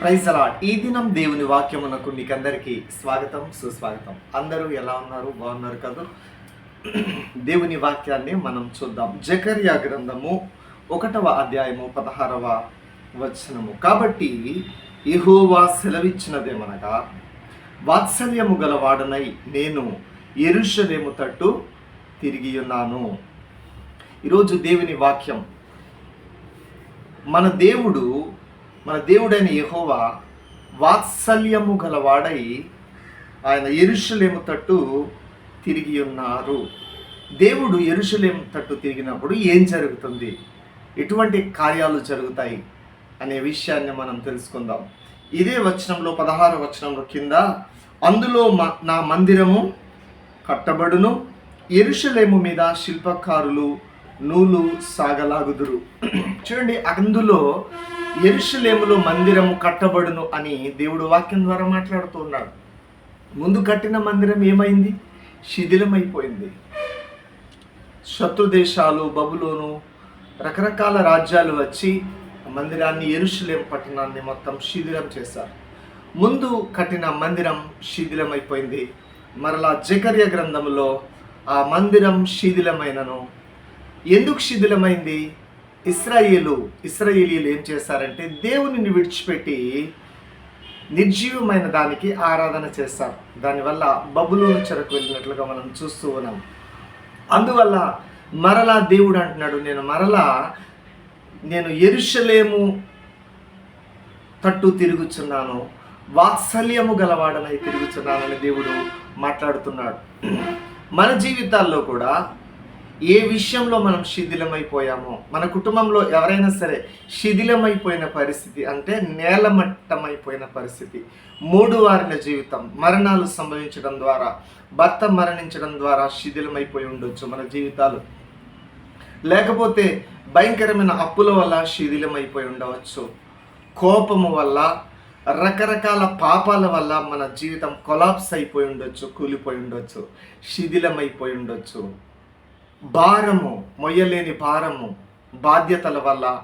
Praise allot. ఈ దినం దేవుని వాక్యమునకు మీకందరికీ స్వాగతం సుస్వాగతం. అందరూ ఎలా ఉన్నారు? బాగున్నారు కదా? దేవుని వాక్యాన్ని మనం చూద్దాం. జకర్యా గ్రంథము ఒకటవ అధ్యాయము పదహారవ వచనము. కాబట్టి ఇహోవా సెలవిచ్చినదేమనగా వాత్సల్యము గలవాడనై నేను ఎరుషలేము తట్టు తిరిగి ఉన్నాను. ఈరోజు దేవుని వాక్యం. మన దేవుడు మన దేవుడైన యహోవా వాత్సల్యము గలవాడై ఆయన ఎరుషులేము తట్టు తిరిగి ఉన్నారు. దేవుడు ఎరుషులేము తట్టు తిరిగినప్పుడు ఏం జరుగుతుంది? ఎటువంటి కార్యాలు జరుగుతాయి? అనే విషయాన్ని మనం తెలుసుకుందాం. ఇదే వచనంలో పదహారు వచనంలో కింద అందులో మ- నా మందిరము కట్టబడును ఎరుషలేము మీద శిల్పకారులు నూలు సాగలాగుదురు. చూడండి అందులో ఎరుషులేములో మందిరము కట్టబడును అని దేవుడు వాక్యం ద్వారా మాట్లాడుతూ ఉన్నాడు. ముందు కట్టిన మందిరం ఏమైంది? శిథిలమైపోయింది. శత్రు దేశాలు బబులోను రకరకాల రాజ్యాలు వచ్చి మందిరాన్ని ఎరుషులేం పట్టణాన్ని మొత్తం శిథిలం చేశారు. ముందు కట్టిన మందిరం శిథిలమైపోయింది. మరలా జకర్య గ్రంథంలో ఆ మందిరం శిథిలమైనను. ఎందుకు శిథిలమైంది? ఇస్రాయేలు ఇస్రాయేలీలు ఏం చేశారంటే దేవునిని విడిచిపెట్టి నిర్జీవమైన దానికి ఆరాధన చేస్తారు దానివల్ల బబులోని చెరకు వెళ్ళినట్లుగా మనం చూస్తూ ఉన్నాం. అందువల్ల మరలా దేవుడు అంటున్నాడు నేను మరలా నేను ఎరుషలేము తట్టు తిరుగుచున్నాను వాత్సల్యము గలవాడనై తిరుగుచున్నానని దేవుడు మాట్లాడుతున్నాడు. మన జీవితాల్లో కూడా ఏ విషయంలో మనం శిథిలమైపోయామో మన కుటుంబంలో ఎవరైనా సరే శిథిలమైపోయిన పరిస్థితి అంటే నేలమట్టమైపోయిన పరిస్థితి. మూడు వారిన జీవితం మరణాలు సంభవించడం ద్వారా భర్త మరణించడం ద్వారా శిథిలమైపోయి ఉండొచ్చు మన జీవితాలు. లేకపోతే భయంకరమైన అప్పుల వల్ల శిథిలమైపోయి ఉండవచ్చు. కోపము వల్ల రకరకాల పాపాల వల్ల మన జీవితం కొలాప్స్ అయిపోయి ఉండొచ్చు కూలిపోయి ఉండొచ్చు శిథిలమైపోయి ఉండొచ్చు. భారము మొయ్యలేని భారము బాధ్యతల వల్ల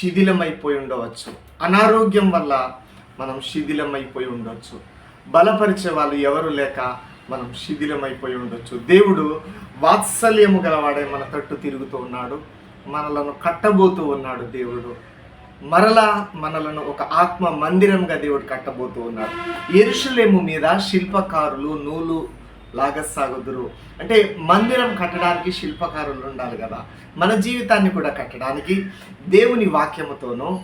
శిథిలమైపోయి ఉండవచ్చు. అనారోగ్యం వల్ల మనం శిథిలమైపోయి ఉండొచ్చు. బలపరిచే వాళ్ళు ఎవరు లేక మనం శిథిలమైపోయి ఉండొచ్చు. దేవుడు వాత్సల్యము గలవాడే మన తట్టు తిరుగుతూ ఉన్నాడు. మనలను కట్టబోతూ ఉన్నాడు దేవుడు. మరలా మనలను ఒక ఆత్మ మందిరంగా దేవుడు కట్టబోతూ ఉన్నాడు. ఎరుషులేము మీద శిల్పకారులు నూలు లాగసాగుదురు అంటే మందిరం కట్టడానికి శిల్పకారులు ఉండాలి కదా. మన జీవితాన్ని కూడా కట్టడానికి దేవుని వాక్యముతోనూ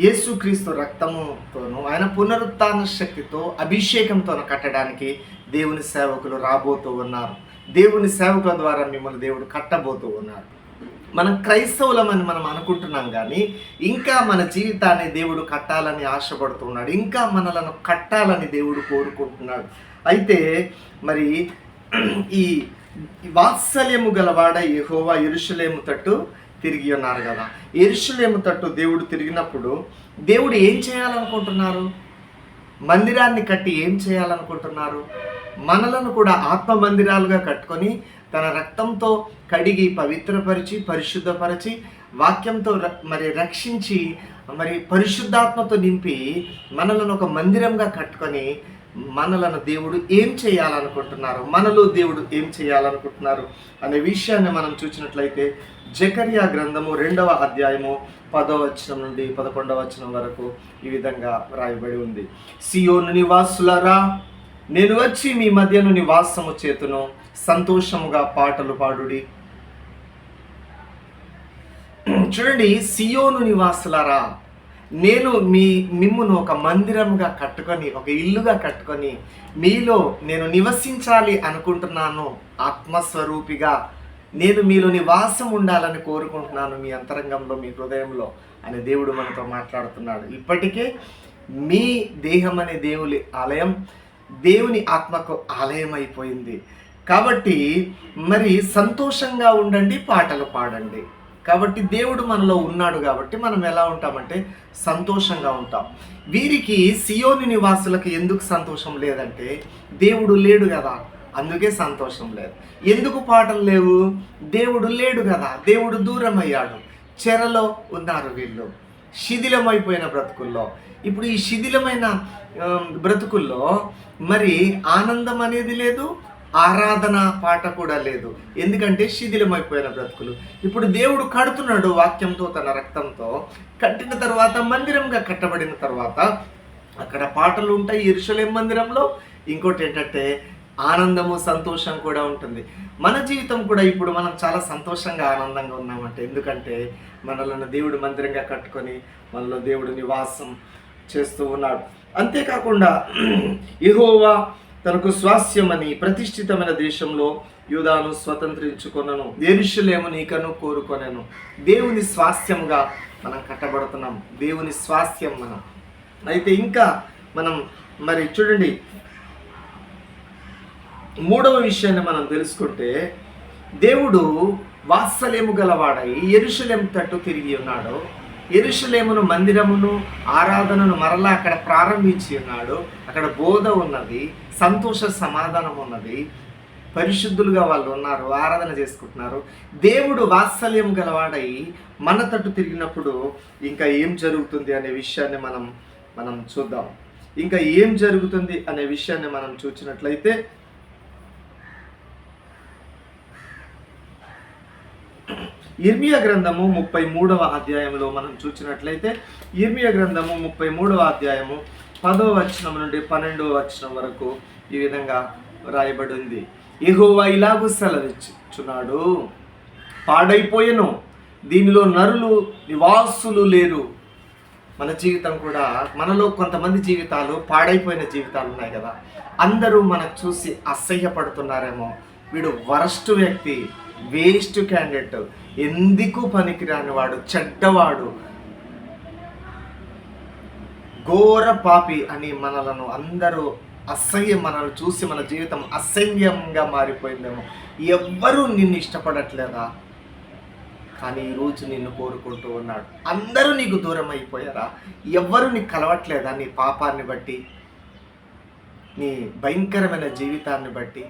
యేసుక్రీస్తు రక్తముతోనూ ఆయన పునరుత్న శక్తితో అభిషేకంతో కట్టడానికి దేవుని సేవకులు రాబోతూ ఉన్నారు. దేవుని సేవకుల ద్వారా మిమ్మల్ని దేవుడు కట్టబోతూ ఉన్నారు. మనం క్రైస్తవులమని మనం అనుకుంటున్నాం కానీ ఇంకా మన జీవితాన్ని దేవుడు కట్టాలని ఆశపడుతున్నాడు ఇంకా మనలను కట్టాలని దేవుడు కోరుకుంటున్నాడు. అయితే మరి ఈ వాత్సల్యము గలవాడ యహోవా ఎరుషలేము తట్టు తిరిగి ఉన్నారు కదా. ఎరుషలేము తట్టు దేవుడు తిరిగినప్పుడు దేవుడు ఏం చేయాలనుకుంటున్నారు? మందిరాన్ని కట్టి ఏం చేయాలనుకుంటున్నారు? మనలను కూడా ఆత్మ మందిరాలుగా కట్టుకొని తన రక్తంతో కడిగి పవిత్రపరిచి పరిశుద్ధపరిచి వాక్యంతో ర- మరి రక్షించి మరి పరిశుద్ధాత్మతో నింపి మనలను ఒక మందిరంగా కట్టుకొని మనలను దేవుడు ఏం చేయాలనుకుంటున్నారు? మనలో దేవుడు ఏం చేయాలనుకుంటున్నారు? అనే విషయాన్ని మనం చూసినట్లయితే జకర్యా గ్రంథము రెండవ అధ్యాయము పదవ వచనం నుండి పదకొండవ వచనం వరకు ఈ విధంగా రాయబడి ఉంది. సియోను నివాసులరా నేను వచ్చి మీ మధ్యను నివాసము చేతును సంతోషముగా పాటలు పాడుడి. చూడండి సియోను నివాసులారా నేను మీ మిమ్మును ఒక మందిరముగా కట్టుకొని ఒక ఇల్లుగా కట్టుకొని మీలో నేను నివసించాలి అనుకుంటున్నాను ఆత్మస్వరూపిగా. నేను మీలో నివాసం ఉండాలని కోరుకుంటున్నాను మీ అంతరంగంలో మీ హృదయంలో అని దేవుడు మనతో మాట్లాడుతున్నాడు. ఇప్పటికే మీ దేహం అనే దేవుని ఆలయం దేవుని ఆత్మకు ఆలయం అయిపోయింది కాబట్టి మరి సంతోషంగా ఉండండి పాటలు పాడండి. కాబట్టి దేవుడు మనలో ఉన్నాడు కాబట్టి మనం ఎలా ఉంటామంటే సంతోషంగా ఉంటాం. వీరికి సియోని నివాసులకు ఎందుకు సంతోషం లేదంటే దేవుడు లేడు కదా అందుకే సంతోషం లేదు. ఎందుకు పాటలు లేవు? దేవుడు లేడు కదా దేవుడు దూరం అయ్యాడు చెరలో ఉన్నారు వీళ్ళు. శిథిలమైపోయిన బ్రతుకుల్లో. ఇప్పుడు ఈ శిథిలమైన బ్రతుకుల్లో మరి ఆనందం అనేది లేదు ఆరాధన పాట కూడా లేదు. ఎందుకంటే శిథిలమైపోయిన బ్రతుకులు. ఇప్పుడు దేవుడు కడుతున్నాడు వాక్యంతో తన రక్తంతో. కట్టిన తర్వాత మందిరంగా కట్టబడిన తర్వాత అక్కడ పాటలు ఉంటాయి ఇరుషులేం మందిరంలో. ఇంకోటి ఏంటంటే ఆనందము సంతోషం కూడా ఉంటుంది. మన జీవితం కూడా ఇప్పుడు మనం చాలా సంతోషంగా ఆనందంగా ఉన్నామంటే ఎందుకంటే మనలను దేవుడు మందిరంగా కట్టుకొని మనలో దేవుడు నివాసం చేస్తూ ఉన్నాడు. అంతేకాకుండా ఇహోవా తనకు స్వాస్యమని ప్రతిష్ఠితమైన దేశంలో యూదాను స్వతంత్రించుకొనను. ఎరుషలేము నీకను కోరుకొనను. దేవుని స్వాస్థ్యంగా మనం కట్టబడుతున్నాం. దేవుని స్వాస్థ్యం మనం. అయితే ఇంకా మనం మరి చూడండి. మూడవ విషయాన్ని మనం తెలుసుకుంటే దేవుడు వాత్సల్యము గలవాడై ఎరుషలేం తట్టు తిరిగి ఉన్నాడు. ఎరుషలేమును మందిరమును ఆరాధనను మరలా అక్కడ ప్రారంభించి ఉన్నాడు. అక్కడ బోధ ఉన్నది సంతోష సమాధానం ఉన్నది. పరిశుద్ధులుగా వాళ్ళు ఉన్నారు ఆరాధన చేసుకుంటున్నారు. దేవుడు వాత్సల్యం గలవాడై మన తట్టు తిరిగినప్పుడు ఇంకా ఏం జరుగుతుంది అనే విషయాన్ని మనం మనం చూద్దాం. ఇంకా ఏం జరుగుతుంది అనే విషయాన్ని మనం చూసినట్లయితే ఇర్మియా గ్రంథము ముప్పై మూడవ అధ్యాయంలో మనం చూసినట్లయితే ఇర్మియా గ్రంథము ముప్పై మూడవ అధ్యాయము పదవ వచనం నుండి పన్నెండవ వచనం వరకు ఈ విధంగా రాయబడి ఉంది. ఎహోవా ఇలాగూ సెలవిచ్చుచున్నాడు. పాడైపోయెను దీనిలో నరులు నివాసులు లేరు. మన జీవితం కూడా మనలో కొంతమంది జీవితాలు పాడైపోయిన జీవితాలు ఉన్నాయి కదా. అందరూ మనకు చూసి అసహ్యపడుతున్నారేమో. వీడు వరస్ట్ వ్యక్తి. Waste candidate. ఎందుకు పనికిరాని వాడు? చెడ్డవాడు. ఘోర పాపి అని మనలను అందరూ అసహ్యం మనల్ని చూసి మన జీవితం అసహ్యంగా మారిపోయిందేమో. ఎవ్వరూ నిన్ను ఇష్టపడట్లేదా? కానీ ఈరోజు నిన్ను కోరుకుంటూ ఉన్నాడు. అందరూ నీకు దూరం అయిపోయారా ఎవ్వరు నీకు కలవట్లేదా నీ పాపాన్ని బట్టి? నీ భయంకరమైన జీవితాన్ని బట్టి.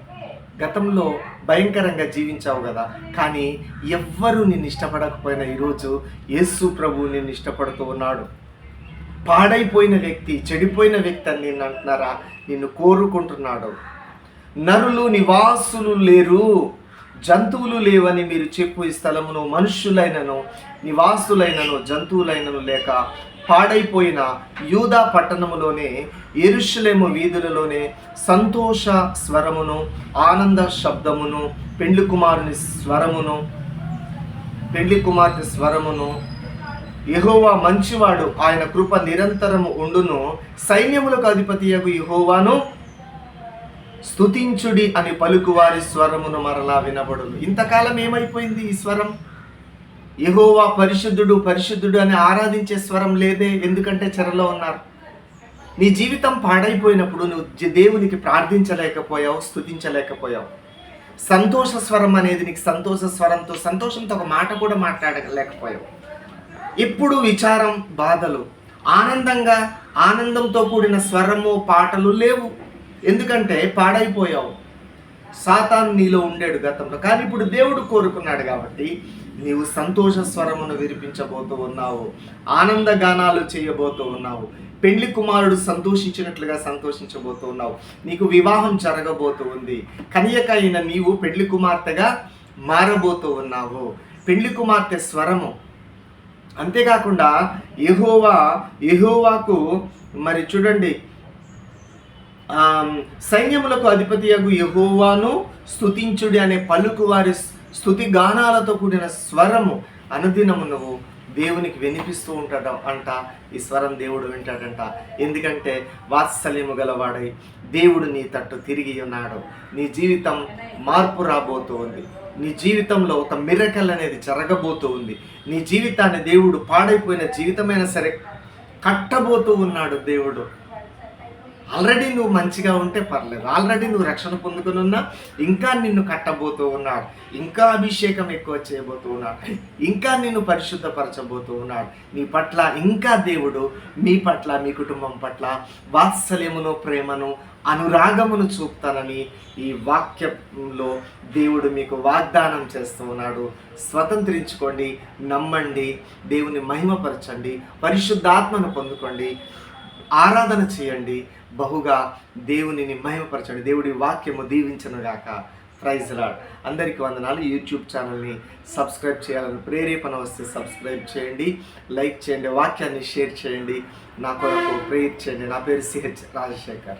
గతంలో భయంకరంగా జీవించావు కదా. కానీ ఎవ్వరూ నిన్ను ఇష్టపడకపోయినా ఈరోజు యేసు ప్రభు నిన్ను ఇష్టపడుతూ ఉన్నాడు. పాడైపోయిన వ్యక్తి చెడిపోయిన వ్యక్తి అని నిన్ను అంటున్నారా? నిన్ను కోరుకుంటున్నాడు. నరులు నివాసులు లేరు. జంతువులు లేవని మీరు చెప్పు ఈ స్థలమును మనుష్యులైనను నివాసులైనను జంతువులైనను లేక పాడైపోయిన యూదా పట్టణములోనే ఎరుషులేము వీధులలోనే సంతోష స్వరమును ఆనంద శబ్దమును పెండ్లి కుమారుని స్వరమును పెండ్లి కుమార్తె స్వరమును యహోవా మంచివాడు ఆయన కృప నిరంతరము ఉండును. సైన్యములకు అధిపతియగు యహోవాను స్తుతించుడి అని పలుకువారి స్వరమును మరలా వినబడును. ఇంతకాలం ఏమైపోయింది ఈ స్వరం? ఎహోవా పరిశుద్ధుడు పరిశుద్ధుడు అని ఆరాధించే స్వరం లేదే ఎందుకంటే చెరలో ఉన్నారు. నీ జీవితం పాడైపోయినప్పుడు నువ్వు దేవునికి ప్రార్థించలేకపోయావు స్తుతించలేకపోయావు. సంతోష స్వరం అనేది నీకు సంతోష స్వరంతో సంతోషంతో ఒక మాట కూడా మాట్లాడలేకపోయావు. ఎప్పుడు విచారం బాధలు ఆనందంగా ఆనందంతో కూడిన స్వరము పాటలు లేవు. ఎందుకంటే పాడైపోయావు. సాతాన్ నీలో ఉండేడు గతంలో కానీ ఇప్పుడు దేవుడు కోరుకున్నాడు కాబట్టి నీవు సంతోష స్వరమును వినిపించబోతూ ఉన్నావు. ఆనంద గానాలు చేయబోతూ ఉన్నావు. పెళ్ళి కుమారుడు సంతోషించినట్లుగా సంతోషించబోతూ ఉన్నావు. నీకు వివాహం జరగబోతూ ఉంది. కన్యక అయిన నీవు పెళ్ళి కుమార్తెగా మారబోతూ ఉన్నావు. పెళ్ళి కుమార్తె స్వరము. అంతేకాకుండా ఎహోవా ఎహోవాకు మరి చూడండి సైన్యములకు సైన్యములకు అధిపతియగు ఎహోవాను స్తుతించుడి అనే పలుకు వారి స్థుతి గానాలతో కూడిన స్వరము అనుదినము నువ్వు దేవునికి వినిపిస్తూ ఉంటాడు అంట. ఈ స్వరం దేవుడు వింటాడంట. ఎందుకంటే వాత్సల్యము గలవాడై దేవుడు నీ తట్టు తిరిగి ఉన్నాడు. నీ జీవితం మార్పు రాబోతూ ఉంది. నీ జీవితంలో ఒక మిరకల్ అనేది జరగబోతూ ఉంది. నీ జీవితాన్ని దేవుడు పాడైపోయిన జీవితమైనా సరే కట్టబోతూ ఉన్నాడు దేవుడు. ఆల్రెడీ నువ్వు మంచిగా ఉంటే పర్లేదు. ఆల్రెడీ నువ్వు రక్షణ పొందుకుని ఉన్నా ఇంకా నిన్ను కట్టబోతూ ఉన్నాడు. ఇంకా అభిషేకం ఎక్కువ చేయబోతూ ఉన్నాడు. ఇంకా నిన్ను పరిశుద్ధపరచబోతూ ఉన్నాడు. నీ పట్ల ఇంకా దేవుడు మీ పట్ల మీ కుటుంబం పట్ల వాత్సల్యమును ప్రేమను అనురాగమును చూపుతానని ఈ వాక్యంలో దేవుడు మీకు వాగ్దానం చేస్తూ ఉన్నాడు. స్వతంత్రించుకోండి నమ్మండి దేవుని మహిమపరచండి పరిశుద్ధాత్మను పొందుకోండి. ఆరాధన చేయండి. బహుగా దేవునిని మహిమపరచండి. దేవుడి వాక్యము దీవించను గాక. Praise lord. అందరికీ వందనాలు. యూట్యూబ్ ఛానల్ని సబ్స్క్రైబ్ చేయాలని ప్రేరేపణ వస్తే సబ్స్క్రైబ్ చేయండి. లైక్ చేయండి. వాక్యాన్ని షేర్ చేయండి. నా కొరకు ప్రేర్ చేయండి. నా పేరు సిహెచ్ రాజశేఖర్.